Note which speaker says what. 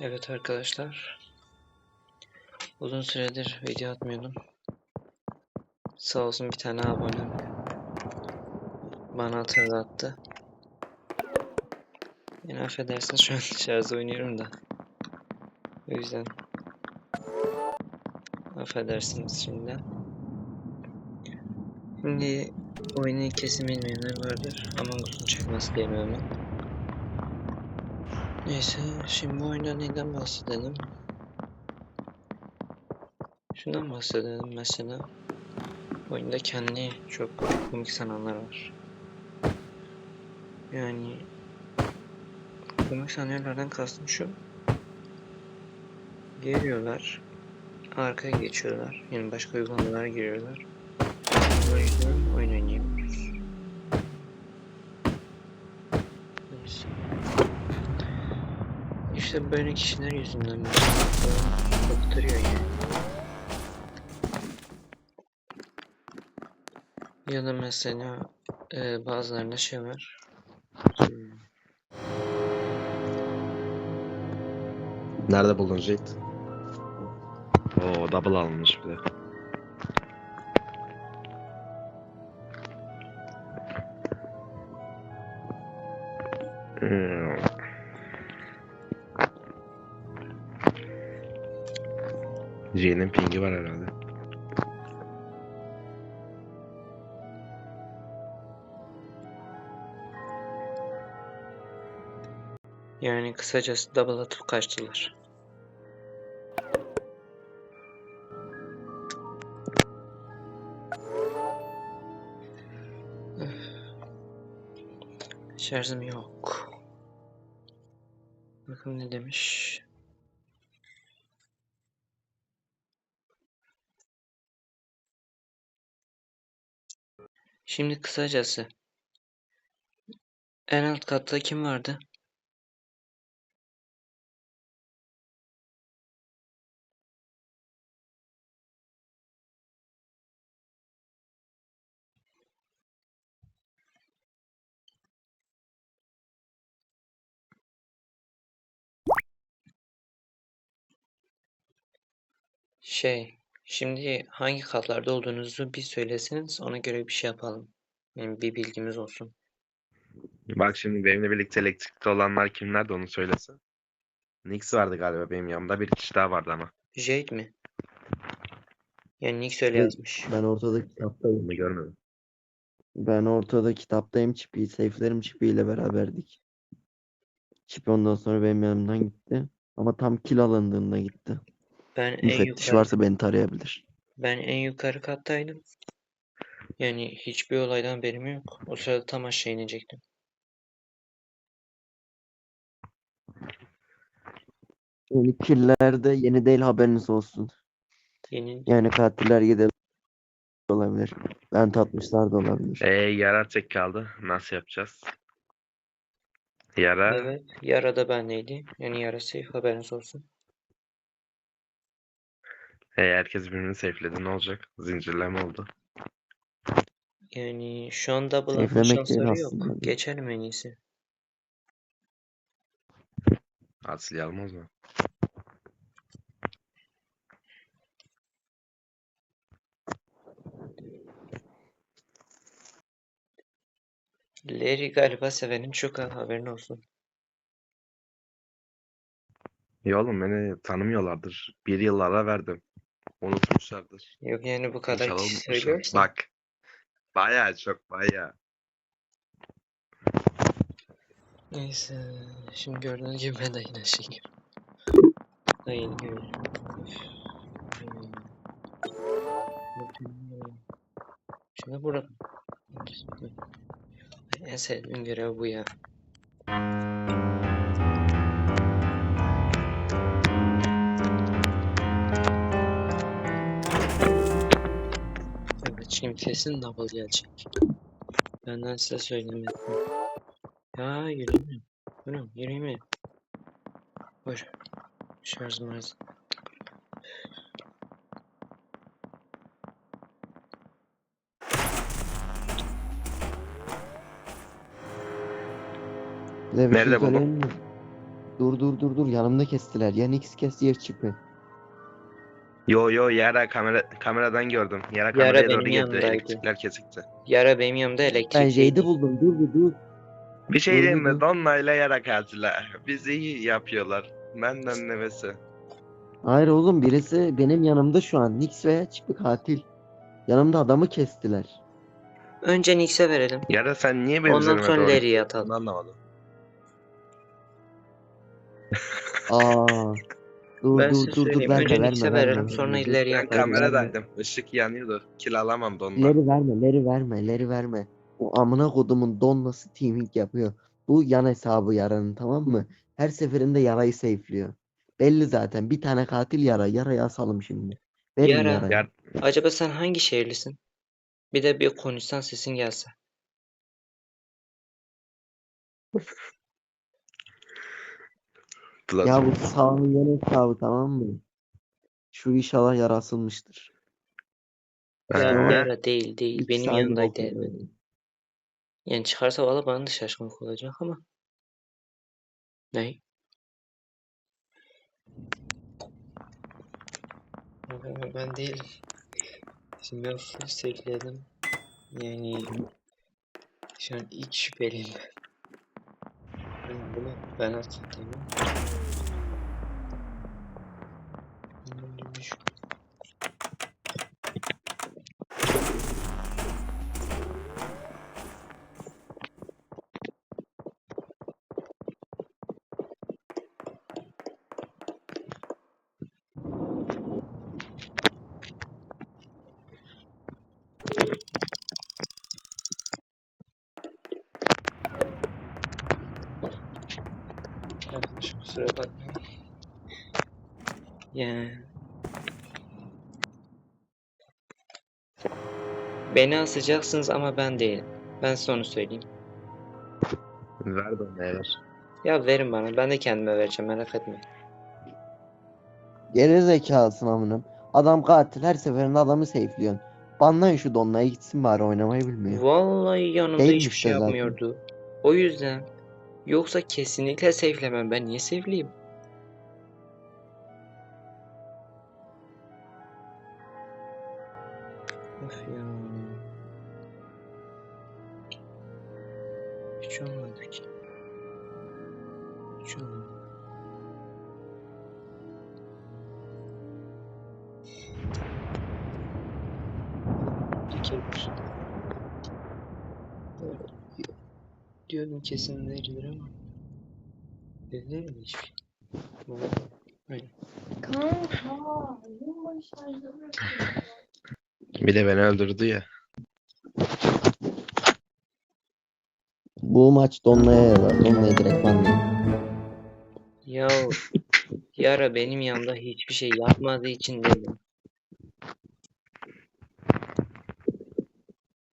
Speaker 1: Evet arkadaşlar. Uzun süredir video atmıyordum. Sağ olsun bir tane abonem bana hatırlattı. Yine affedersiniz şu an dışarıda oynuyorum da. O yüzden affedersiniz şimdiden. Şimdi oyunu kesin bilmeyenler vardır. Among Us'un çakması diye bir oyun. Neyse, şimdi bu oyunda neyden bahsedelim? Şundan bahsedelim mesela. Oyunda kendi çok komik sananlar var. Yani komik sanıyorlardan kastım şu. Geliyorlar. Arkaya geçiyorlar. Yani başka uygulamalara giriyorlar. O yüzden oyun oynayamıyoruz. Neyse. İşte böyle kişiler yüzünden mesela bıktırıyor yani. Ya da mesela e, bazılarında şey var.
Speaker 2: Nerede buldun Jade? Oo double almış bir de. Jade'in pingi var herhalde.
Speaker 1: Yani kısacası double atıp kaçtılar. Şarjım yok. Bakın ne demiş. Şimdi kısacası en alt katta kim vardı? Şey, şimdi hangi katlarda olduğunuzu bir söyleseniz ona göre bir şey yapalım. Yani bir bilgimiz olsun.
Speaker 2: Bak şimdi benimle birlikte elektrikte olanlar kimlerdi onu söylese. Nix vardı galiba benim yanımda. Bir kişi daha vardı ama.
Speaker 1: Jade mi? Yani Nick öyle yazmış.
Speaker 3: Ben ortada kitaptayım.
Speaker 2: Onu görmedim.
Speaker 3: Ben ortada kitaptayım. Çipi, seyflerim çipiyle beraberdik. Çipi ondan sonra benim yanımdan gitti. Ama tam kil alındığında gitti.
Speaker 1: Ben en
Speaker 3: Müfettiş
Speaker 1: yukarı,
Speaker 3: varsa beni tarayabilir.
Speaker 1: ben en yukarı kattaydım. Yani hiçbir olaydan haberim yok. O sırada tam aşağı inecektim.
Speaker 3: Yani killerde yeni değil haberiniz olsun.
Speaker 1: Yeni
Speaker 3: Yani katiller yedi olabilir. Ben tatmışlar da olabilir.
Speaker 2: Ee, yara tek kaldı. Nasıl yapacağız? Yara
Speaker 1: evet. Yara da bendeydi. Yani yara safe haberiniz olsun.
Speaker 2: E, herkes birbirini safe'ledi. Ne olacak? Zincirleme oldu.
Speaker 1: Yani şu an double atma
Speaker 3: Safe'lemek değil
Speaker 1: şansları yok.
Speaker 3: aslında.
Speaker 1: Geçelim en iyisi.
Speaker 2: Atlayalım o zaman.
Speaker 1: Larry galiba sevenim çok ha, haberin olsun.
Speaker 2: İyi oğlum beni tanımıyorlardır. Bir yıl ara verdim. Unutmuşlardır.
Speaker 1: Yok yani bu kadar
Speaker 2: İnşallah
Speaker 1: kişi
Speaker 2: unutmuşlar.
Speaker 1: söylüyorsa.
Speaker 2: Bak. Bayağı çok bayağı.
Speaker 1: Neyse. Şimdi gördüğünüz gibi ben de yine şey. Da yeni görüyorum. Şimdi burada. En sevdiğim görev bu ya. Şimdi kesin double gelecek. Benden size söylemedim. Ya yürüyemiyorum. Yürüyorum yürüyemiyorum. Boş. Şarjım
Speaker 3: şey
Speaker 2: Nerede buldun?
Speaker 3: Dur dur dur dur yanımda kestiler. Ya Nix kesti ya Çipi.
Speaker 2: Yo yo Yara kamera kameradan gördüm. Yara
Speaker 1: Yara
Speaker 2: kameraya doğru
Speaker 1: benim
Speaker 2: gitti.
Speaker 1: yanımdaydı.
Speaker 2: Elektrikler kesikti.
Speaker 1: Yara benim yanımda
Speaker 3: Ben
Speaker 1: elektrikteydi.
Speaker 3: Jade'i buldum. Dur dur dur.
Speaker 2: Bir şey diyeyim mi? Donna ile Yara katiller. Bizi iyi yapıyorlar. Benden nevesi.
Speaker 3: Hayır oğlum birisi benim yanımda şu an. Nix veya Çipi katil. Yanımda adamı kestiler.
Speaker 1: Önce Nix'e verelim.
Speaker 2: Yara sen niye benim
Speaker 1: Ondan
Speaker 2: üzerime
Speaker 1: sonra
Speaker 2: doğru gittin?
Speaker 1: atalım.
Speaker 2: Anlamadım.
Speaker 3: Aa. Dur
Speaker 1: Ben
Speaker 3: dur dur dur verme verme verme.
Speaker 1: sonra ileriye
Speaker 2: Ben kameradaydım. Işık yanıyordu. Kill alamam Donna.
Speaker 3: Leri verme, leri verme, leri verme. O amına kodumun donnası teaming yapıyor. Bu yan hesabı yaranın tamam mı? Her seferinde yarayı safe'liyor. Belli zaten. Bir tane katil yara. Yarayı asalım şimdi. Verin
Speaker 1: Yara.
Speaker 3: yarayı.
Speaker 2: Yar-
Speaker 1: Acaba sen hangi şehirlisin? Bir de bir konuşsan sesin gelse.
Speaker 3: Ya
Speaker 2: Plaza.
Speaker 3: bu sağın yan hesabı tamam mı? Şu inşallah yara asılmıştır.
Speaker 2: Ee,
Speaker 1: Ya, değil değil.
Speaker 3: İki
Speaker 1: Benim
Speaker 3: saniye
Speaker 1: yanımdaydı
Speaker 3: bakıyorum.
Speaker 1: elbette. Yani çıkarsa valla bana da şaşkınlık olacak ama. Ne? Ama Ben değil. Şimdi ben full sekledim. Yani şu an ilk şüpheliyim. Bunu ben attım tamam. Bunun bir şu- Arkadaşım kusura bakmayın. Yani. Beni asacaksınız ama ben değilim. Ben size onu söyleyeyim.
Speaker 2: Ver Donna'ya ver.
Speaker 1: Ya verin bana. Ben de kendime vereceğim merak etmeyin.
Speaker 3: Geri zekalısın amınım. Adam katil her seferinde adamı safe'liyorsun. Banlayın şu donlaya gitsin bari oynamayı bilmiyor.
Speaker 1: Vallahi yanımda
Speaker 3: Değilmiş
Speaker 1: hiçbir şey
Speaker 3: zaten.
Speaker 1: yapmıyordu. O yüzden. Yoksa kesinlikle safe'lemem. Ben niye safe'leyeyim? Of ya. Hiç olmadı ki. Hiç olmadı. Dikebilir. Evet. Diyordum kesin verilir ama. Verilir mi hiçbir şey? Vallahi. Aynen.
Speaker 4: Kanka, yılbaşlarında bırakıyorum.
Speaker 2: Bir de beni öldürdü ya.
Speaker 3: Bu maç donlaya yarar. Donlaya direkt banlayın.
Speaker 1: Ya Yara benim yanımda hiçbir şey yapmadığı için dedim.